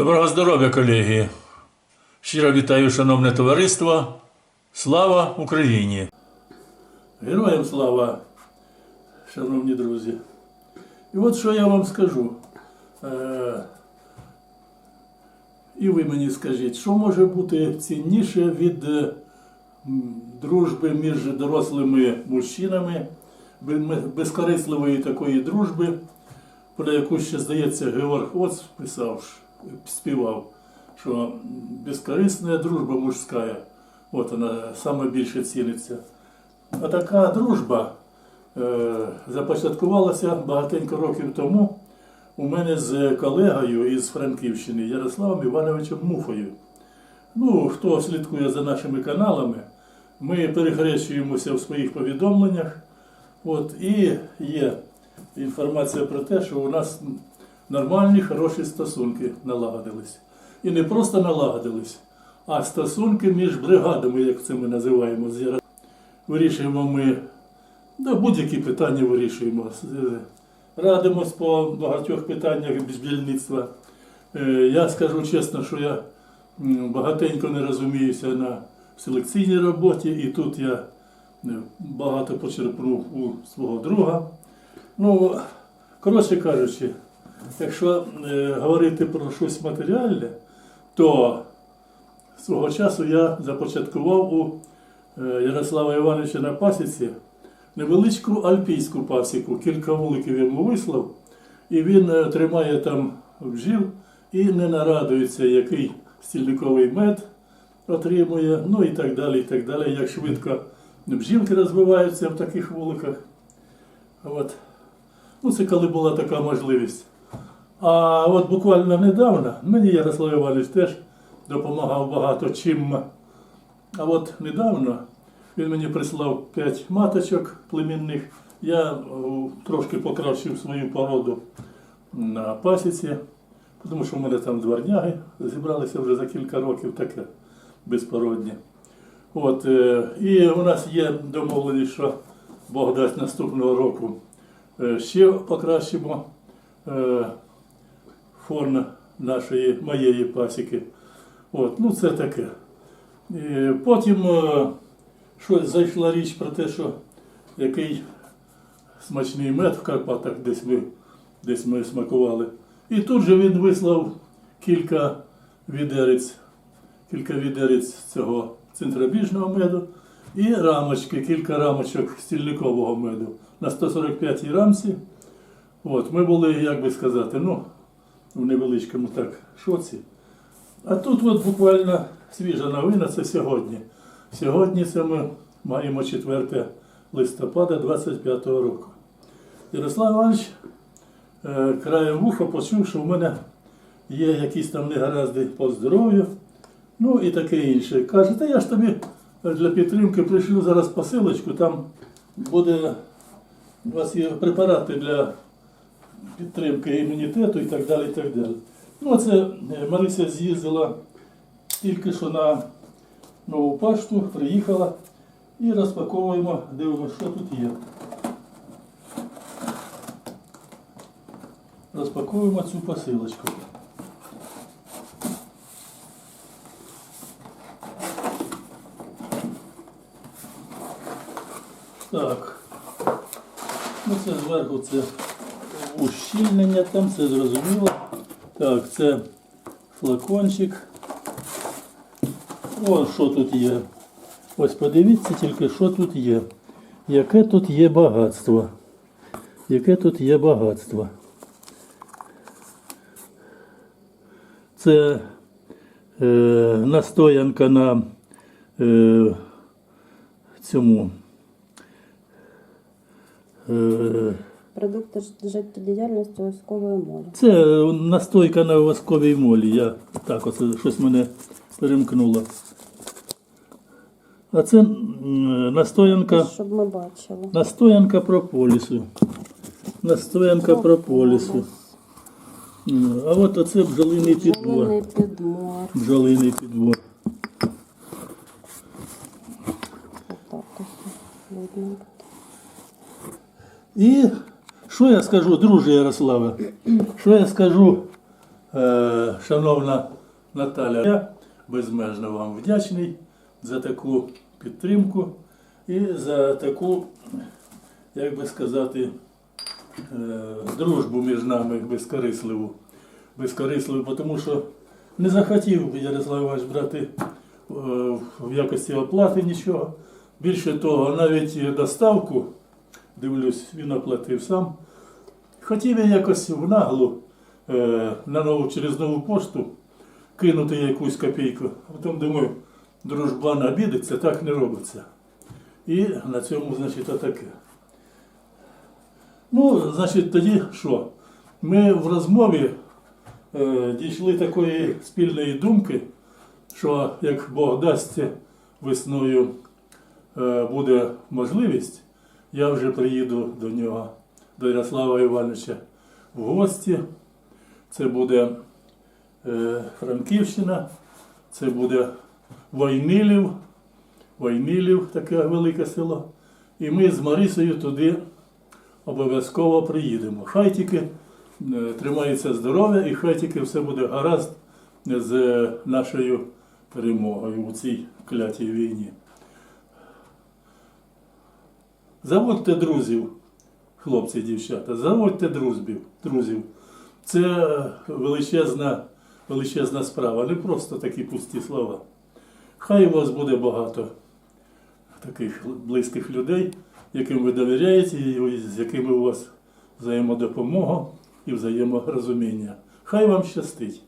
Доброго здоров'я, колеги! Щиро вітаю, шановне товариство. Слава Україні! Героям слава, шановні друзі! І от що я вам скажу. Е, і ви мені скажіть, що може бути цінніше від е, дружби між дорослими мужчинами, безкорисливої такої дружби, про яку ще, здається, Георг Оц писав, співав, що безкорисна дружба мужська, от вона саме більше ціниться. А така дружба е, започаткувалася багатенько років тому у мене з колегою із Франківщини Ярославом Івановичем Муфою. Ну, хто слідкує за нашими каналами, ми перехрещуємося в своїх повідомленнях. От, і є інформація про те, що у нас нормальні, хороші стосунки налагодились. І не просто налагодились, а стосунки між бригадами, як це ми називаємо. Вирішуємо ми да, будь-які питання вирішуємо. Радимось по багатьох питаннях бджільництва. Е, Я скажу чесно, що я багатенько не розуміюся на селекційній роботі, і тут я е, багато почерпнув у свого друга. Ну, коротше кажучи, якщо е, говорити про щось матеріальне, то свого часу я започаткував у е, Ярослава Івановича на пасіці невеличку альпійську пасіку. Кілька вуликів йому вислав, і він е, тримає там бджіл і не нарадується, який стільниковий мед отримує, ну і так далі, і так далі. Як швидко бджілки розвиваються в таких вуликах. От. Ну, це коли була така можливість. А от буквально недавно мені Ярослав Іванович теж допомагав багато чим. А от недавно він мені прислав 5 маточок племінних. Я трошки покращив свою породу на пасіці, тому що в мене там дворняги зібралися вже за кілька років таке безпородні. От, е, і у нас є домовленість, що Бог дасть наступного року е, ще покращимо е, нашої моєї пасіки. От, ну це таке. І потім е, щось зайшла річ про те, що який смачний мед в Карпатах десь ми, десь ми смакували. І тут же він вислав кілька відерець, кілька відерець цього центробіжного меду і рамочки, кілька рамочок стільникового меду на 145 рамці. От, ми були, як би сказати, ну, в невеличкому так шоці. А тут от буквально свіжа новина, це сьогодні. Сьогодні це ми маємо 4 листопада 25 року. Ярослав Іванович е, краєм вуха почув, що в мене є якісь там негаразди по здоров'ю, ну і таке інше. Каже, та я ж тобі для підтримки пришлю зараз посилочку, там буде у вас є препарати для підтримки імунітету і так далі. І так далі. Ну, це е, Марися з'їздила тільки що на нову пошту, приїхала і розпаковуємо, дивимося, що тут є. Розпаковуємо цю посилочку. Так. Ну це зверху це ущільнення, там це зрозуміло. Так, це флакончик. О, що тут є. Ось подивіться тільки, що тут є. Яке тут є багатство. Яке тут є багатство. Це е, настоянка на е, цьому. Е, Продукти життєдіяльності військової молі. Це настойка на восковій молі. Я так оце щось мене перемкнуло. А це м, настоянка, Щоб ми бачили. настоянка прополісу. Настоянка прополісу. А от оце бджолиний підбор. Зелений підмор. Бджолиний підбор. Отак ось видно. І що я скажу, друже Ярославе? Що я скажу Е, Шановна Наталя, я безмежно вам вдячний за таку підтримку і за таку, як би сказати, е, дружбу між нами безкорисливу. Безкорисливу, тому що не захотів Ярослав Іванович брати е, в якості оплати нічого. Більше того, навіть доставку, дивлюсь, він оплатив сам. Хотів я якось в наглу е, на нову, через нову пошту кинути якусь копійку. А потім думаю, дружбан обідеться, так не робиться. І на цьому, значить, отаке. Ну, значить, тоді що? Ми в розмові е, дійшли такої спільної думки, що як Бог дасть весною е, буде можливість, я вже приїду до нього, до Ярослава Івановича в гості. Це буде е, Франківщина, це буде Войнилів, Войнилів, таке велике село. І ми з Марисою туди обов'язково приїдемо. Хай тільки е, тримається здоров'я і хай тільки все буде гаразд з е, нашою перемогою у цій клятій війні. Заводьте друзів, хлопці дівчата, заводьте друзів. друзів. Це величезна, величезна справа, не просто такі пусті слова. Хай у вас буде багато таких близьких людей, яким ви довіряєте, і з якими у вас взаємодопомога і взаєморозуміння. Хай вам щастить.